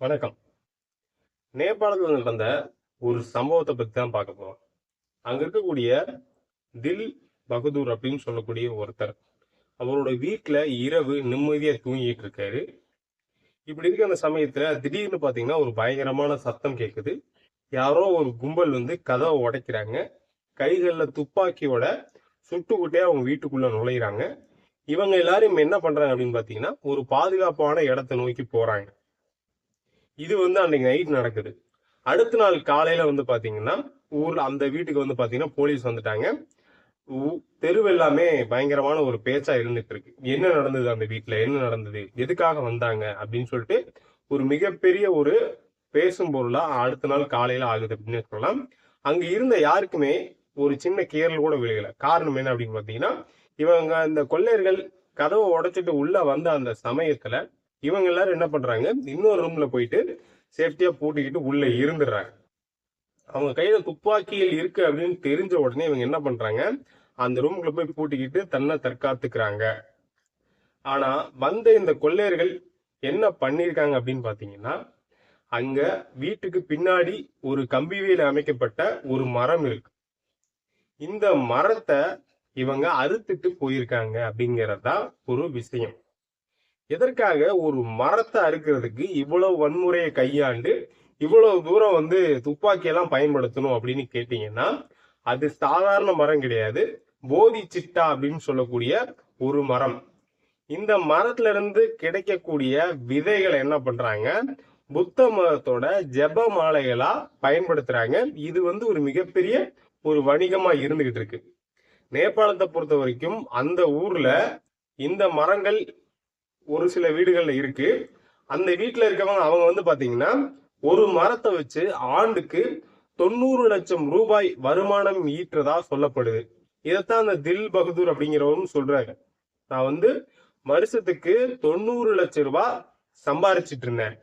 வணக்கம். நேபாளத்தில் நடந்த ஒரு சம்பவத்தை பற்றி தான் பார்க்க போகிறோம் அங்க இருக்கக்கூடிய தில் பகதூர் அப்படின்னு சொல்லக்கூடிய ஒருத்தர் அவரோட வீட்டுல இரவு நிம்மதியா தூங்கிட்டு இருக்காரு. இப்படி இருக்க அந்த சமயத்துல திடீர்னு பாத்தீங்கன்னா ஒரு பயங்கரமான சத்தம் கேட்குது யாரோ ஒரு கும்பல் வந்து கதவை உடைக்கிறாங்க. கைகளில் துப்பாக்கியோட சுட்டுக்கிட்டே அவங்க வீட்டுக்குள்ள நுழையிறாங்க. இவங்க எல்லாரும் என்ன பண்றாங்க அப்படின்னு பார்த்தீங்கன்னா ஒரு பாதுகாப்பான இடத்தை நோக்கி போறாங்க. இது வந்து அன்னைக்கு நைட் நடக்குது. அடுத்த நாள் காலையில வந்து பாத்தீங்கன்னா ஊர்ல அந்த வீட்டுக்கு வந்து பாத்தீங்கன்னா போலீஸ் வந்துட்டாங்க. ஊ- தெருவு எல்லாமே பயங்கரமான ஒரு பேச்சா இருந்துட்டு இருக்கு என்ன நடந்தது அந்த வீட்டுல என்ன நடந்தது? எதுக்காக வந்தாங்க? அப்படின்னு சொல்லிட்டு ஒரு மிகப்பெரிய ஒரு பேசும் பொருளா அடுத்த நாள் காலையில ஆகுது அப்படின்னு சொல்லலாம். அங்க இருந்த யாருக்குமே ஒரு சின்ன கேரல் கூட விழுகல காரணம் என்ன அப்படின்னு பாத்தீங்கன்னா இவங்க இந்த கொள்ளையர்கள் கதவை உடைச்சிட்டு உள்ள வந்த அந்த சமயத்துல இவங்க எல்லாரும் என்ன பண்றாங்க? இன்னொரு ரூம்ல போயிட்டு சேஃப்டியா பூட்டிக்கிட்டு உள்ள இருந்துடுறாங்க. அவங்க கையில துப்பாக்கியில் இருக்கு அப்படின்னு தெரிஞ்ச உடனே இவங்க என்ன பண்றாங்க? அந்த ரூம்குள்ள போய் பூட்டிக்கிட்டு தன்னை தற்காத்துக்கிறாங்க. ஆனா வந்த இந்த கொள்ளையர்கள் என்ன பண்ணிருக்காங்க அப்படின்னு பாத்தீங்கன்னா அங்க வீட்டுக்கு பின்னாடி ஒரு கம்பி வேலி அமைக்கப்பட்ட ஒரு மரம் இருக்கு. இந்த மரத்தை இவங்க அறுத்துட்டு போயிருக்காங்க அப்படிங்கறதா ஒரு விஷயம். எதற்காக ஒரு மரத்தை அறுக்கிறதுக்கு இவ்வளவு வன்முறையை கையாண்டு இவ்வளவு தூரம் வந்து துப்பாக்கியெல்லாம் பயன்படுத்தணும் அப்படின்னு கேட்டீங்கன்னா அது சாதாரண மரம் கிடையாது. போதி சிட்டா அப்படின்னு சொல்லக்கூடிய ஒரு மரம். இந்த மரத்துல இருந்து கிடைக்கக்கூடிய விதைகளை என்ன பண்றாங்க? புத்த மதத்தோட ஜெப மாலைகளா பயன்படுத்துறாங்க. இது வந்து ஒரு மிகப்பெரிய ஒரு வணிகமா இருந்துகிட்டு இருக்கு. நேபாளத்தை பொறுத்த வரைக்கும் அந்த ஊர்ல இந்த மரங்கள் ஒரு சில வீடுகள்ல இருக்கு. அந்த வீட்டுல இருக்கவங்க அவங்க வந்து பாத்தீங்கன்னா ஒரு மரத்தை வச்சு ஆண்டுக்கு தொண்ணூறு லட்சம் ரூபாய் வருமானம் ஈட்டுறதா சொல்லப்படுது. இதைத்தான் அந்த தில் பகதூர் அப்படிங்கிறவரும் சொல்றாங்க நான் வந்து வருஷத்துக்கு தொண்ணூறு லட்சம் ரூபாய் சம்பாரிச்சிட்டு இருந்தேன்.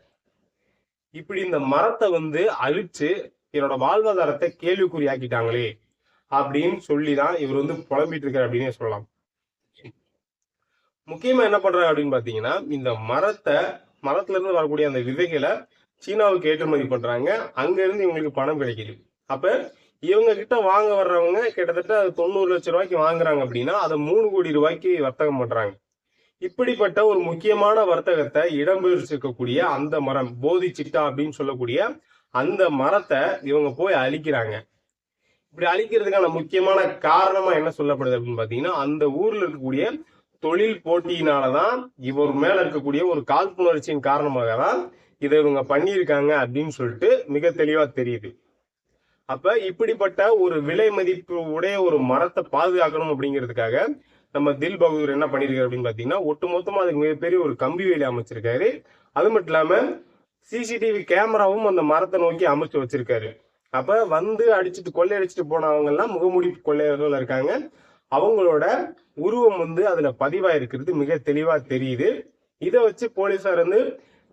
இப்படி இந்த மரத்தை வந்து அழிச்சு என்னோட வாழ்வாதாரத்தை கேள்விக்குறியாக்கிட்டாங்களே அப்படின்னு சொல்லி தான் இவர் வந்து புலம்பிட்டு இருக்காரு அப்படின்னே சொல்லலாம். முக்கியமா என்ன பண்றாங்க அப்படின்னு பாத்தீங்கன்னா இந்த மரத்தை மரத்துல இருந்து வரக்கூடிய அந்த விதைகளை சீனாவுக்கு ஏற்றுமதி பண்றாங்க. அங்க இருந்து இவங்களுக்கு பணம் கிடைக்குது. அப்ப இவங்க கிட்ட வாங்க வர்றவங்க கிட்டத்தட்ட அது தொண்ணூறு லட்சம் ரூபாய்க்கு வாங்குறாங்க அப்படின்னா அதை மூணு கோடி ரூபாய்க்கு வர்த்தகம் பண்றாங்க. இப்படிப்பட்ட ஒரு முக்கியமான வர்த்தகத்தை இடம்பெயர்ச்சிருக்கக்கூடிய அந்த மரம் போதி சிட்டா அப்படின்னு சொல்லக்கூடிய அந்த மரத்தை இவங்க போய் அழிக்கிறாங்க. இப்படி அழிக்கிறதுக்கான முக்கியமான காரணமா என்ன சொல்லப்படுது அப்படின்னு பாத்தீங்கன்னா அந்த ஊர்ல இருக்கக்கூடிய தொழில் போட்டியினாலதான் இவர் மேல இருக்கக்கூடிய ஒரு காழ்ப்புணர்ச்சியின் காரணமாக தான் இதை இவங்க பண்ணியிருக்காங்க அப்படின்னு சொல்லிட்டு மிக தெளிவா தெரியுது. அப்ப இப்படிப்பட்ட ஒரு விலை மதிப்பு உடைய ஒரு மரத்தை பாதுகாக்கணும் அப்படிங்கிறதுக்காக நம்ம தில் பகதூர் என்ன பண்ணிருக்காரு அப்படின்னு பாத்தீங்கன்னா ஒட்டுமொத்தமா அதுக்கு மிகப்பெரிய ஒரு கம்பி வேலி அமைச்சிருக்காரு. அது மட்டும் இல்லாம சிசிடிவி கேமராவும் அந்த மரத்தை நோக்கி அமைச்சு வச்சிருக்காரு. அப்ப வந்து அடிச்சுட்டு கொள்ளையடிச்சிட்டு போனவங்க எல்லாம் முகமூடி கொள்ளையர்கள் இருக்காங்க. அவங்களோட உருவம் வந்து அதுல பதிவாயிருக்கிறது மிக தெளிவா தெரியுது. இதை வச்சு போலீஸார் வந்து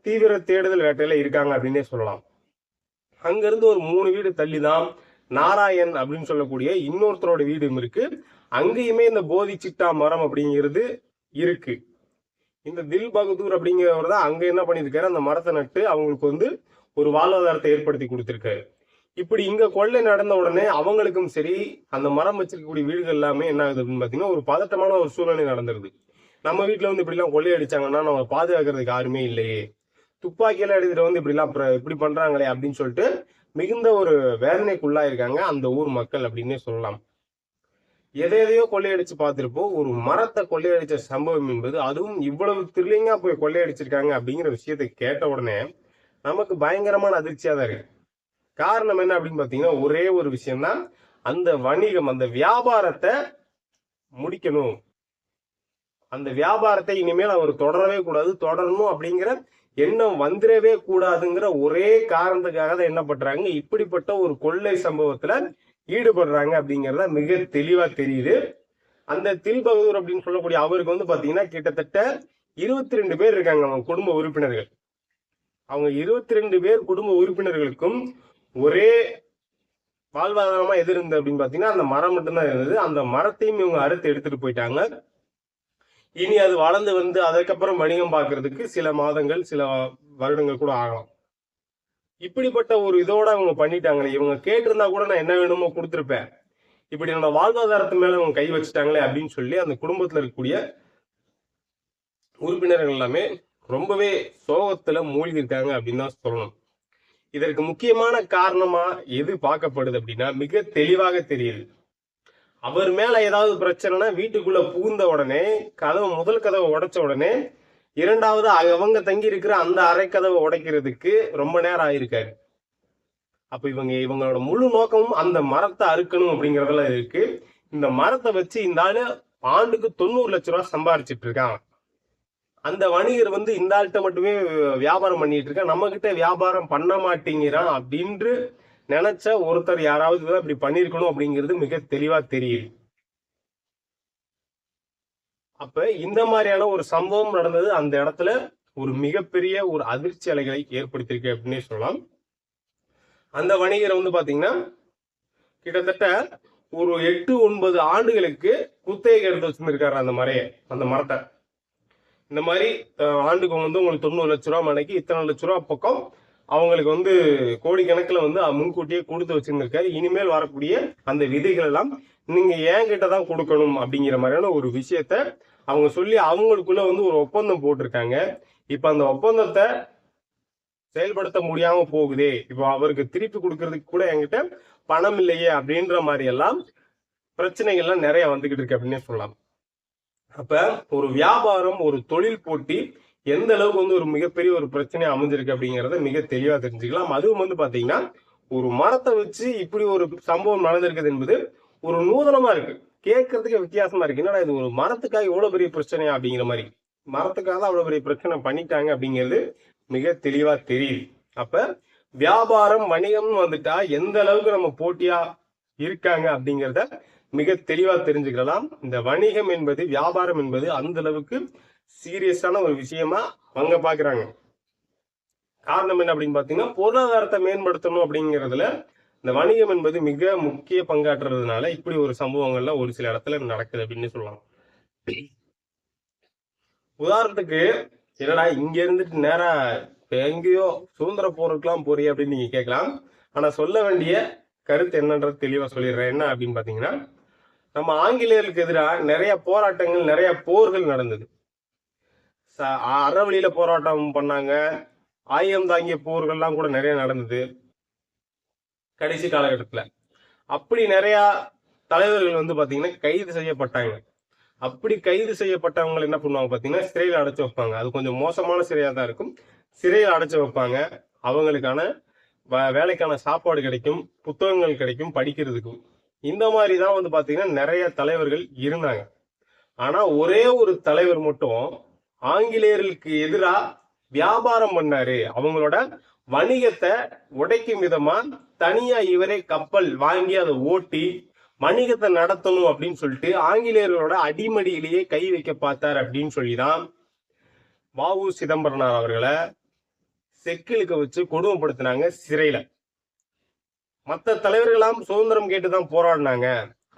தீவிர தேடுதல் வேட்டையில இருக்காங்க அப்படின்னே சொல்லலாம். அங்கிருந்து ஒரு மூணு வீடு தள்ளி தான் நாராயண் அப்படின்னு சொல்லக்கூடிய இன்னொருத்தரோட வீடும் இருக்கு. அங்கேயுமே இந்த போதி சிட்டா மரம் அப்படிங்கிறது இருக்கு. இந்த தில் பகதூர் அப்படிங்கிறவர் தான் அங்க என்ன பண்ணியிருக்காரு? அந்த மரத்தை நட்டு அவங்களுக்கு வந்து ஒரு வாழ்வாதாரத்தை ஏற்படுத்தி கொடுத்திருக்காரு. இப்படி இங்க கொள்ளை நடந்த உடனே அவங்களுக்கும் சரி அந்த மரம் வச்சிருக்கக்கூடிய வீடுகள் எல்லாமே என்ன ஆகுது அப்படின்னு பாத்தீங்கன்னா ஒரு பதட்டமான ஒரு சூழ்நிலை நடந்துருது. நம்ம வீட்டுல வந்து இப்படி எல்லாம் கொள்ளை அடிச்சாங்கன்னா நம்ம பாதுகாக்கிறதுக்கு யாருமே இல்லையே. துப்பாக்கியெல்லாம் எடுத்துட்டு வந்து இப்படி எல்லாம் இப்படி பண்றாங்களே அப்படின்னு சொல்லிட்டு மிகுந்த ஒரு வேதனைக்குள்ளாயிருக்காங்க அந்த ஊர் மக்கள் அப்படின்னே சொல்லலாம். எதை எதையோ கொள்ளையடிச்சு பார்த்திருப்போம். ஒரு மரத்தை கொள்ளையடிச்ச சம்பவம் என்பது அதுவும் இவ்வளவு த்ரில்லிங்கா போய் கொள்ளையடிச்சிருக்காங்க அப்படிங்கிற விஷயத்தை கேட்ட உடனே நமக்கு பயங்கரமான அதிர்ச்சியா தான் இருக்கு. காரணம் என்ன அப்படின்னு பார்த்தீங்கன்னா ஒரே ஒரு விஷயம்னா அந்த வணிகம் அந்த வியாபாரத்தை முடிக்கணும். அந்த வியாபாரத்தை இனிமேல் அவர் தொடரவே கூடாது. தொடரணும் அப்படிங்கிற எண்ணம் வந்துடவே கூடாதுங்கிற ஒரே காரணத்துக்காக தான் என்ன பண்றாங்க? இப்படிப்பட்ட ஒரு கொள்ளை சம்பவத்துல ஈடுபடுறாங்க அப்படிங்கிறத மிக தெளிவா தெரியுது. அந்த தில் பகதூர் அப்படின்னு சொல்லக்கூடிய அவருக்கு வந்து பாத்தீங்கன்னா கிட்டத்தட்ட இருபத்தி ரெண்டு பேர் இருக்காங்க அவங்க குடும்ப உறுப்பினர்கள். அவங்க இருபத்தி ரெண்டு பேர் குடும்ப உறுப்பினர்களுக்கும் ஒரே வாழ்வாதாரமா எது இருந்தது அப்படின்னு பாத்தீங்கன்னா அந்த மரம் மட்டும்தான் இருந்தது. அந்த மரத்தையும் இவங்க அறுத்து எடுத்துட்டு போயிட்டாங்க. இனி அது வளர்ந்து வந்து அதுக்கப்புறம் வணிகம் பார்க்கறதுக்கு சில மாதங்கள் சில வருடங்கள் கூட ஆகலாம். இப்படிப்பட்ட ஒரு இதோட அவங்க பண்ணிட்டாங்களே. இவங்க கேட்டிருந்தா கூட நான் என்ன வேணுமோ கொடுத்துருப்பேன். இப்படி என்னோட வாழ்வாதாரத்து மேல அவங்க கை வச்சுட்டாங்களே அப்படின்னு சொல்லி அந்த குடும்பத்துல இருக்கக்கூடிய உறுப்பினர்கள் எல்லாமே ரொம்பவே சோகத்துல மூழ்கி இருக்காங்க அப்படின்னு தான் சொல்லணும். இதற்கு முக்கியமான காரணமா எது பார்க்கப்படுது அப்படின்னா மிக தெளிவாக தெரியுது அவர் மேல ஏதாவது பிரச்சனைனா வீட்டுக்குள்ள புகுந்த உடனே கதவு முதல் கதவை உடைச்ச உடனே இரண்டாவது அவங்க தங்கி இருக்கிற அந்த அரை கதவை உடைக்கிறதுக்கு ரொம்ப நேரம் ஆயிருக்காரு. அப்ப இவங்க இவங்களோட முழு நோக்கமும் அந்த மரத்தை அறுக்கணும் அப்படிங்கறதுல இருக்கு. இந்த மரத்தை வச்சு இந்த ஆளு ஆண்டுக்கு தொண்ணூறு லட்ச ரூபாய் சம்பாரிச்சிட்டு இருக்கான். அந்த வணிகர் வந்து இந்த ஆள்கிட்ட மட்டுமே வியாபாரம் பண்ணிட்டு இருக்கான் நம்ம கிட்ட வியாபாரம் பண்ண மாட்டேங்கிறான் அப்படின்று நினைச்ச ஒருத்தர் யாராவது இப்படி பண்ணிருக்கணும் அப்படிங்கிறது மிக தெளிவா தெரியுது. அப்ப இந்த மாதிரியான ஒரு சம்பவம் நடந்தது. அந்த இடத்துல ஒரு மிகப்பெரிய ஒரு அதிர்ச்சி அலைகளை ஏற்படுத்தியிருக்கு அப்படின்னே சொல்லலாம். அந்த வணிகர் வந்து பாத்தீங்கன்னா கிட்டத்தட்ட ஒரு எட்டு ஒன்பது ஆண்டுகளுக்கு குத்தகை எடுத்து வச்சிருந்திருக்காரு அந்த மரையை அந்த மரத்தை. இந்த மாதிரி ஆண்டுக்கு வந்து உங்களுக்கு தொண்ணூறு லட்ச ரூபா மனைக்கு இத்தனை லட்ச ரூபா பக்கம் அவங்களுக்கு வந்து கோடிக்கணக்கில் வந்து முன்கூட்டியே கொடுத்து வச்சிருந்திருக்காரு. இனிமேல் வரக்கூடிய அந்த விதைகள் எல்லாம் நீங்க என்கிட்ட தான் கொடுக்கணும் அப்படிங்கிற மாதிரியான ஒரு விஷயத்த அவங்க சொல்லி அவங்களுக்குள்ள வந்து ஒரு ஒப்பந்தம் போட்டிருக்காங்க. இப்ப அந்த ஒப்பந்தத்தை செயல்படுத்த முடியாம போகுதே. இப்போ அவருக்கு திருப்பி கொடுக்கறதுக்கு கூட என்கிட்ட பணம் இல்லையே அப்படின்ற மாதிரி எல்லாம் பிரச்சனைகள்லாம் நிறைய வந்துகிட்டு இருக்கு அப்படின்னே சொல்லலாம். அப்ப ஒரு வியாபாரம் ஒரு தொழில் போட்டி எந்த அளவுக்கு வந்து ஒரு மிகப்பெரிய ஒரு பிரச்சனை அமைஞ்சிருக்கு அப்படிங்கறத மிக தெளிவா தெரிஞ்சுக்கலாம். அதுவும் வந்து பாத்தீங்கன்னா ஒரு மரத்தை வச்சு இப்படி ஒரு சம்பவம் நடந்திருக்குது என்பது ஒரு நூதனமா இருக்கு. கேட்கறதுக்கு வித்தியாசமா இருக்கு. என்னடா இது ஒரு மரத்துக்காக இவ்வளவு பெரிய பிரச்சனையா அப்படிங்கிற மாதிரி. மரத்துக்காக தான் அவ்வளவு பெரிய பிரச்சனை பண்ணிட்டாங்க அப்படிங்கிறது மிக தெளிவா தெரியுது. அப்ப வியாபாரம் வணிகம்னு வந்துட்டா எந்த அளவுக்கு நம்ம போட்டியா இருக்காங்க அப்படிங்கிறத மிக தெளிவா தெரிஞ்சுக்கலாம் இந்த வணிகம் என்பது வியாபாரம் என்பது அந்த அளவுக்கு சீரியஸான ஒரு விஷயமா அவங்க பாக்குறாங்க. காரணம் என்ன அப்படின்னு பாத்தீங்கன்னா பொருளாதாரத்தை மேம்படுத்தணும் அப்படிங்கறதுல இந்த வணிகம் என்பது மிக முக்கிய பங்காற்றுறதுனால இப்படி ஒரு சம்பவங்கள்ல ஒரு சில இடத்துல நடக்குது அப்படின்னு சொல்லலாம். உதாரணத்துக்கு என்னடா இங்க இருந்துட்டு நேரா எங்கேயோ சுதந்திர போருக்கெல்லாம் போறிய அப்படின்னு நீங்க கேட்கலாம். ஆனா சொல்ல வேண்டிய கருத்து என்னன்றது தெளிவா சொல்லிடுறேன். என்ன அப்படின்னு பாத்தீங்கன்னா நம்ம ஆங்கிலேயருக்கு எதிராக நிறைய போராட்டங்கள் நிறைய போர்கள் நடந்தது. அறவழியில போராட்டம் பண்ணாங்க. ஆயுதம் தாங்கிய போர்கள்லாம் கூட நிறைய நடந்தது. கடைசி காலகட்டத்துல. அப்படி நிறையா தலைவர்கள் வந்து பார்த்தீங்கன்னா கைது செய்யப்பட்டாங்க. அப்படி கைது செய்யப்பட்டவங்க என்ன பண்ணுவாங்க பாத்தீங்கன்னா சிறையில் அடைச்சு வைப்பாங்க. அது கொஞ்சம் மோசமான சிறையாக தான் இருக்கும். சிறையில் அடைச்சு வைப்பாங்க. அவங்களுக்கான வேலைக்கான சாப்பாடு கிடைக்கும் புத்தகங்கள் கிடைக்கும் படிக்கிறதுக்கும். இந்த மாதிரி தான் வந்து பார்த்தீங்கன்னா நிறைய தலைவர்கள் இருந்தாங்க. ஆனால் ஒரே ஒரு தலைவர் மட்டும் ஆங்கிலேயர்களுக்கு எதிராக வியாபாரம் பண்ணாரு. அவங்களோட வணிகத்தை உடைக்கும் விதமா தனியா இவரே கப்பல் வாங்கி அதை ஓட்டி வணிகத்தை நடத்தணும் அப்படின்னு சொல்லிட்டு ஆங்கிலேயர்களோட அடிமடியிலேயே கை வைக்க பார்த்தார் அப்படின்னு சொல்லிதான் வாவு சிதம்பரனார் அவர்களை செக்கிலுக்கு வச்சு கொடுமைப்படுத்தினாங்க சிறையில. மற்ற தலைவர்களாம் சுதந்திரம் கேட்டுதான் போராடினாங்க.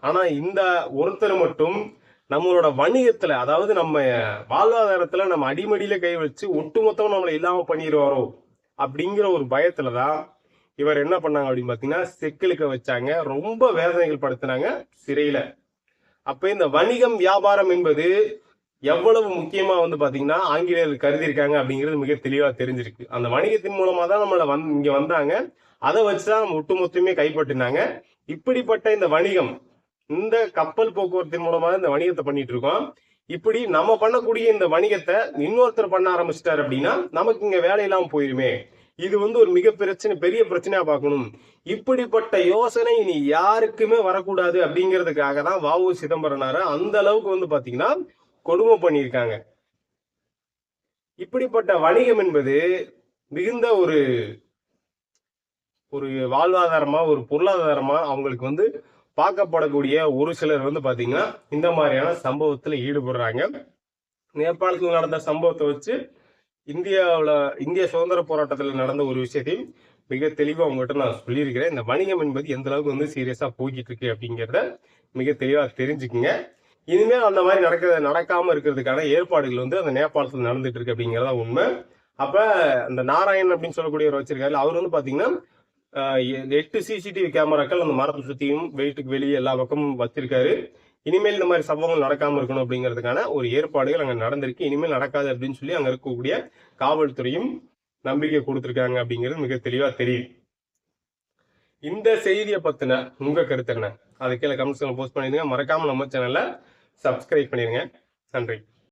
ஆனா இந்த ஒருத்தர் மட்டும் நம்மளோட வணிகத்துல அதாவது நம்ம வாழ்வாதாரத்துல நம்ம அடிமடியில கை வச்சு ஒட்டுமொத்தம் நம்மளை இல்லாம பண்ணிடுவாரோ அப்படிங்கிற ஒரு பயத்துலதான் இவர் என்ன பண்ணாங்க அப்படின்னு பாத்தீங்கன்னா செக்கிலுக்க வச்சாங்க. ரொம்ப வேதனைகள் படுத்தினாங்க சிறையில. அப்ப இந்த வணிகம் வியாபாரம் என்பது எவ்வளவு முக்கியமா வந்து பாத்தீங்கன்னா ஆங்கிலேயர்கள் கருதி இருக்காங்க அப்படிங்கிறது மிக தெளிவா தெரிஞ்சிருக்கு. அந்த வணிகத்தின் மூலமா தான் நம்மள வந் இங்க வந்தாங்க. அதை வச்சுதான் நம்ம ஒட்டுமொத்தமே கைப்பற்றினாங்க. இப்படிப்பட்ட இந்த வணிகம் இந்த கப்பல் போக்குவரத்தின் மூலமா இந்த வணிகத்தை பண்ணிட்டு இருக்கோம். இப்படி நம்ம பண்ணக்கூடிய இந்த வணிகத்தை இன்னொருத்தர் பண்ண ஆரம்பிச்சிட்டாரு அப்படின்னா நமக்கு இங்க வேலை இல்லாம போயிருமே. இது வந்து ஒரு மிக பிரச்சனை பெரிய பிரச்சனையா பார்க்கணும். இப்படிப்பட்ட யோசனை இனி யாருக்குமே வரக்கூடாது அப்படிங்கிறதுக்காக தான் வாவு சிதம்பரனார அந்த அளவுக்கு வந்து பாத்தீங்கன்னா கொடுமை பண்ணியிருக்காங்க. இப்படிப்பட்ட வணிகம் என்பது மிகுந்த ஒரு ஒரு வாழ்வாதாரமா ஒரு பொருளாதாரமா அவங்களுக்கு வந்து பார்க்கப்படக்கூடிய ஒரு சிலர் வந்து பாத்தீங்கன்னா இந்த மாதிரியான சம்பவத்துல ஈடுபடுறாங்க. நேபாளத்தில் நடந்த சம்பவத்தை வச்சு இந்தியாவில் இந்திய சுதந்திர போராட்டத்தில் நடந்த ஒரு விஷயத்தையும் மிக தெளிவாக உங்கள்கிட்ட நான் சொல்லியிருக்கிறேன். இந்த வணிகம் என்பது எந்த அளவுக்கு வந்து சீரியஸாக போய்கிட்டு இருக்கு அப்படிங்கிறத மிக தெளிவாக தெரிஞ்சுக்குங்க. இனிமேல் அந்த மாதிரி நடக்க நடக்காம இருக்கிறதுக்கான ஏற்பாடுகள் வந்து அந்த நேபாளத்தில் நடந்துட்டு இருக்கு அப்படிங்கிறதா உண்மை. அப்ப அந்த நாராயண் அப்படின்னு சொல்லக்கூடியவர் வச்சிருக்காரு அவர் வந்து பாத்தீங்கன்னா எட்டு சிசிடிவி கேமராக்கள் அந்த மரத்தை சுத்தியும் வெயிட்டுக்கு வெளியே எல்லா பக்கமும் வச்சிருக்காரு. இனிமேல் இந்த மாதிரி சம்பவங்கள் நடக்காம இருக்கணும் அப்படிங்கிறதுக்கான ஒரு ஏற்பாடுகள் அங்க நடந்திருக்கு. இனிமேல் நடக்காது அப்படின்னு சொல்லி அங்க இருக்கக்கூடிய காவல்துறையும் நம்பிக்கை கொடுத்துருக்காங்க அப்படிங்கிறது மிக தெளிவா தெரியுது. இந்த செய்தியை பத்தின உங்க கருத்து என்ன? அதை கீழே கமெண்ட்ஸ்ல போஸ்ட் பண்ணிடுங்க. மறக்காம நம்ம சேனலை சப்ஸ்கிரைப் பண்ணிடுங்க நன்றி.